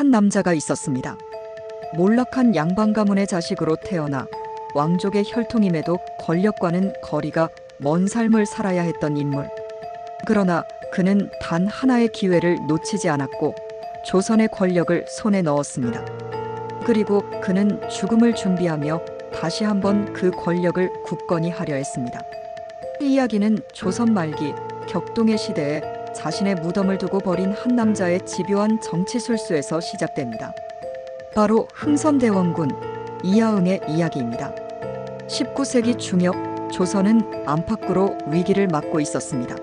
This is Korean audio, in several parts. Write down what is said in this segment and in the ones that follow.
한 남자가 있었습니다. 몰락한 양반 가문의 자식으로 태어나 왕족의 혈통임에도 권력과는 거리가 먼 삶을 살아야 했던 인물. 그러나 그는 단 하나의 기회를 놓치지 않았고 조선의 권력을 손에 넣었습니다. 그리고 그는 죽음을 준비하며 다시 한번 그 권력을 굳건히 하려 했습니다. 이 이야기는 조선 말기 격동의 시대에 자신의 무덤을 두고 버린 한 남자의 집요한 정치 술수에서 시작됩니다. 바로 흥선대원군 이하응의 이야기입니다. 19세기 중엽 조선은 안팎으로 위기를 맞고 있었습니다.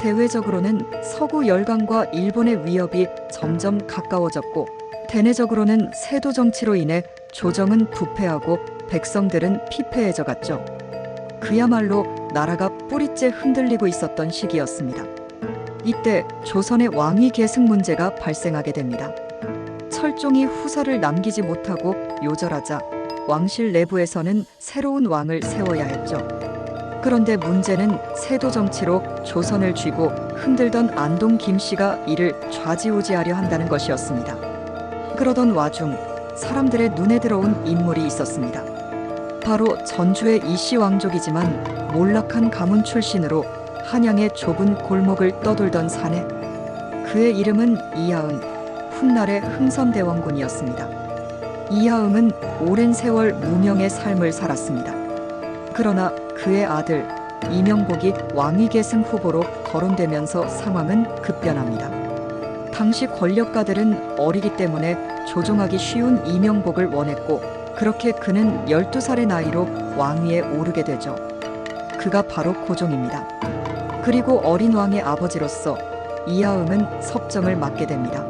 대외적으로는 서구 열강과 일본의 위협이 점점 가까워졌고 대내적으로는 세도 정치로 인해 조정은 부패하고 백성들은 피폐해져 갔죠. 그야말로 나라가 뿌리째 흔들리고 있었던 시기였습니다. 이때 조선의 왕위 계승 문제가 발생하게 됩니다. 철종이 후사를 남기지 못하고 요절하자 왕실 내부에서는 새로운 왕을 세워야 했죠. 그런데 문제는 세도 정치로 조선을 쥐고 흔들던 안동 김씨가 이를 좌지우지하려 한다는 것이었습니다. 그러던 와중 사람들의 눈에 들어온 인물이 있었습니다. 바로 전주의 이씨 왕족이지만 몰락한 가문 출신으로 한양의 좁은 골목을 떠돌던 사내. 그의 이름은 이하응, 훗날의 흥선대원군이었습니다. 이하응은 오랜 세월 무명의 삶을 살았습니다. 그러나 그의 아들 이명복이 왕위 계승 후보로 거론되면서 상황은 급변합니다. 당시 권력가들은 어리기 때문에 조종하기 쉬운 이명복을 원했고 그렇게 그는 12살의 나이로 왕위에 오르게 되죠. 그가 바로 고종입니다. 그리고 어린 왕의 아버지로서 이하응은 섭정을 맡게 됩니다.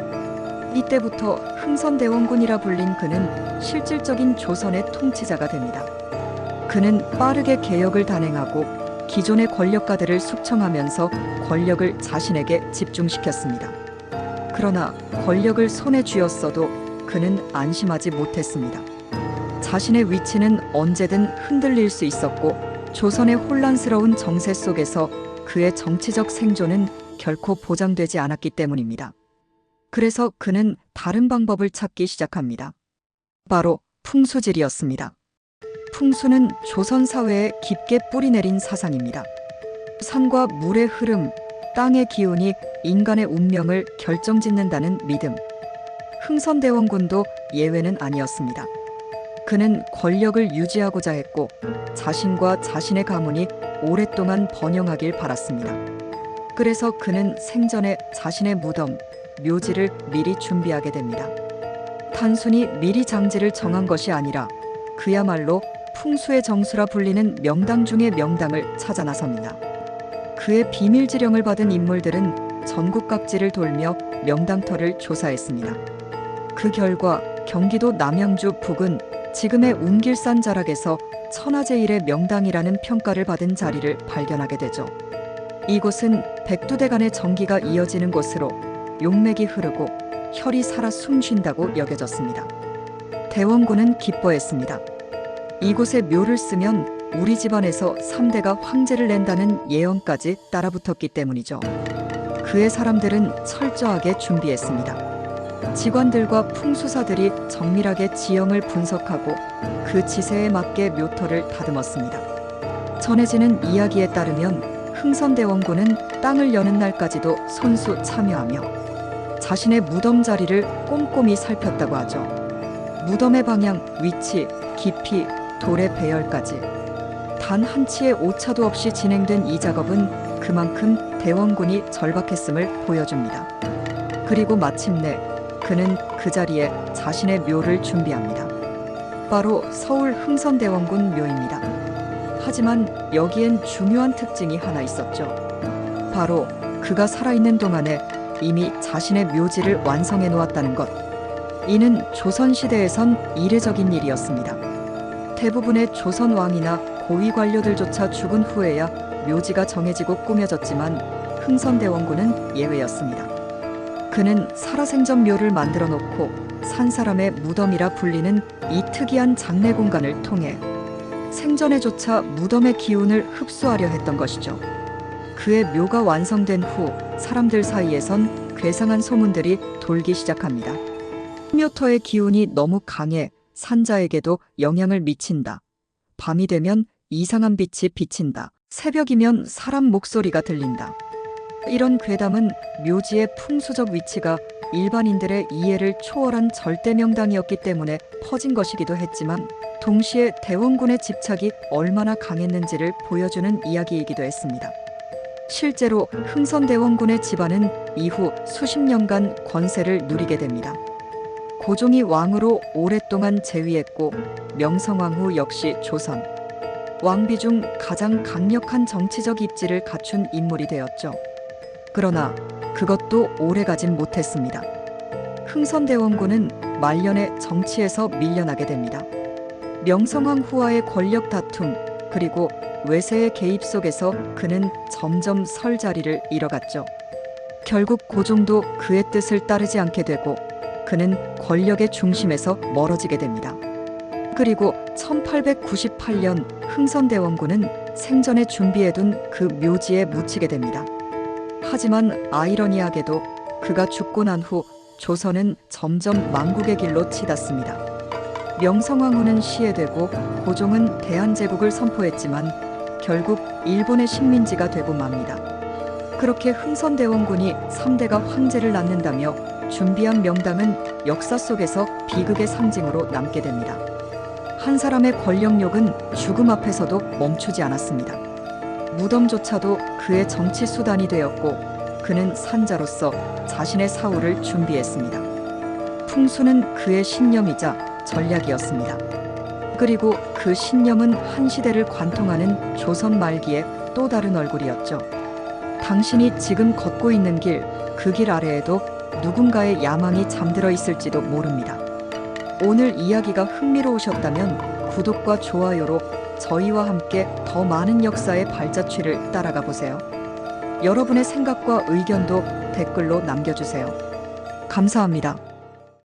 이때부터 흥선대원군이라 불린 그는 실질적인 조선의 통치자가 됩니다. 그는 빠르게 개혁을 단행하고 기존의 권력가들을 숙청하면서 권력을 자신에게 집중시켰습니다. 그러나 권력을 손에 쥐었어도 그는 안심하지 못했습니다. 자신의 위치는 언제든 흔들릴 수 있었고 조선의 혼란스러운 정세 속에서 그의 정치적 생존은 결코 보장되지 않았기 때문입니다. 그래서 그는 다른 방법을 찾기 시작합니다. 바로 풍수질이었습니다. 풍수는 조선 사회에 깊게 뿌리내린 사상입니다. 산과 물의 흐름, 땅의 기운이 인간의 운명을 결정짓는다는 믿음. 흥선대원군도 예외는 아니었습니다. 그는 권력을 유지하고자 했고 자신과 자신의 가문이 오랫동안 번영하길 바랐습니다. 그래서 그는 생전에 자신의 무덤, 묘지를 미리 준비하게 됩니다. 단순히 미리 장지를 정한 것이 아니라 그야말로 풍수의 정수라 불리는 명당 중의 명당을 찾아 나섭니다. 그의 비밀 지령을 받은 인물들은 전국 각지를 돌며 명당터를 조사했습니다. 그 결과 경기도 남양주 북은 지금의 운길산 자락에서 천하제일의 명당이라는 평가를 받은 자리를 발견하게 되죠. 이곳은 백두대간의 전기가 이어지는 곳으로 용맥이 흐르고 혈이 살아 숨쉰다고 여겨졌습니다. 대원군은 기뻐했습니다. 이곳에 묘를 쓰면 우리 집안에서 3대가 황제를 낸다는 예언까지 따라붙었기 때문이죠. 그의 사람들은 철저하게 준비했습니다. 직관들과 풍수사들이 정밀하게 지형을 분석하고 그 지세에 맞게 묘터를 다듬었습니다. 전해지는 이야기에 따르면 흥선대원군은 땅을 여는 날까지도 손수 참여하며 자신의 무덤 자리를 꼼꼼히 살폈다고 하죠. 무덤의 방향, 위치, 깊이, 돌의 배열까지 단 한 치의 오차도 없이 진행된 이 작업은 그만큼 대원군이 절박했음을 보여줍니다. 그리고 마침내 그는 그 자리에 자신의 묘를 준비합니다. 바로 서울 흥선대원군 묘입니다. 하지만 여기엔 중요한 특징이 하나 있었죠. 바로 그가 살아있는 동안에 이미 자신의 묘지를 완성해 놓았다는 것. 이는 조선시대에선 이례적인 일이었습니다. 대부분의 조선 왕이나 고위 관료들조차 죽은 후에야 묘지가 정해지고 꾸며졌지만 흥선대원군은 예외였습니다. 그는 살아생전 묘를 만들어 놓고 산 사람의 무덤이라 불리는 이 특이한 장례 공간을 통해 생전에조차 무덤의 기운을 흡수하려 했던 것이죠. 그의 묘가 완성된 후 사람들 사이에선 괴상한 소문들이 돌기 시작합니다. 묘터의 기운이 너무 강해 산자에게도 영향을 미친다. 밤이 되면 이상한 빛이 비친다. 새벽이면 사람 목소리가 들린다. 이런 괴담은 묘지의 풍수적 위치가 일반인들의 이해를 초월한 절대 명당이었기 때문에 퍼진 것이기도 했지만 동시에 대원군의 집착이 얼마나 강했는지를 보여주는 이야기이기도 했습니다. 실제로 흥선대원군의 집안은 이후 수십 년간 권세를 누리게 됩니다. 고종이 왕으로 오랫동안 재위했고 명성황후 역시 조선 왕비 중 가장 강력한 정치적 입지를 갖춘 인물이 되었죠. 그러나 그것도 오래가진 못했습니다. 흥선대원군은 말년에 정치에서 밀려나게 됩니다. 명성황 후와의 권력 다툼 그리고 외세의 개입 속에서 그는 점점 설 자리를 잃어갔죠. 결국 고종도 그의 뜻을 따르지 않게 되고 그는 권력의 중심에서 멀어지게 됩니다. 그리고 1898년 흥선대원군은 생전에 준비해둔 그 묘지에 묻히게 됩니다. 하지만 아이러니하게도 그가 죽고 난 후 조선은 점점 망국의 길로 치닫습니다. 명성황후는 시해되고 고종은 대한제국을 선포했지만 결국 일본의 식민지가 되고 맙니다. 그렇게 흥선대원군이 3대가 황제를 낳는다며 준비한 명당은 역사 속에서 비극의 상징으로 남게 됩니다. 한 사람의 권력욕은 죽음 앞에서도 멈추지 않았습니다. 무덤조차도 그의 정치 수단이 되었고 그는 산자로서 자신의 사후를 준비했습니다. 풍수는 그의 신념이자 전략이었습니다. 그리고 그 신념은 한 시대를 관통하는 조선 말기의 또 다른 얼굴이었죠. 당신이 지금 걷고 있는 길, 그 길 아래에도 누군가의 야망이 잠들어 있을지도 모릅니다. 오늘 이야기가 흥미로우셨다면 구독과 좋아요로 저희와 함께 더 많은 역사의 발자취를 따라가 보세요. 여러분의 생각과 의견도 댓글로 남겨주세요. 감사합니다.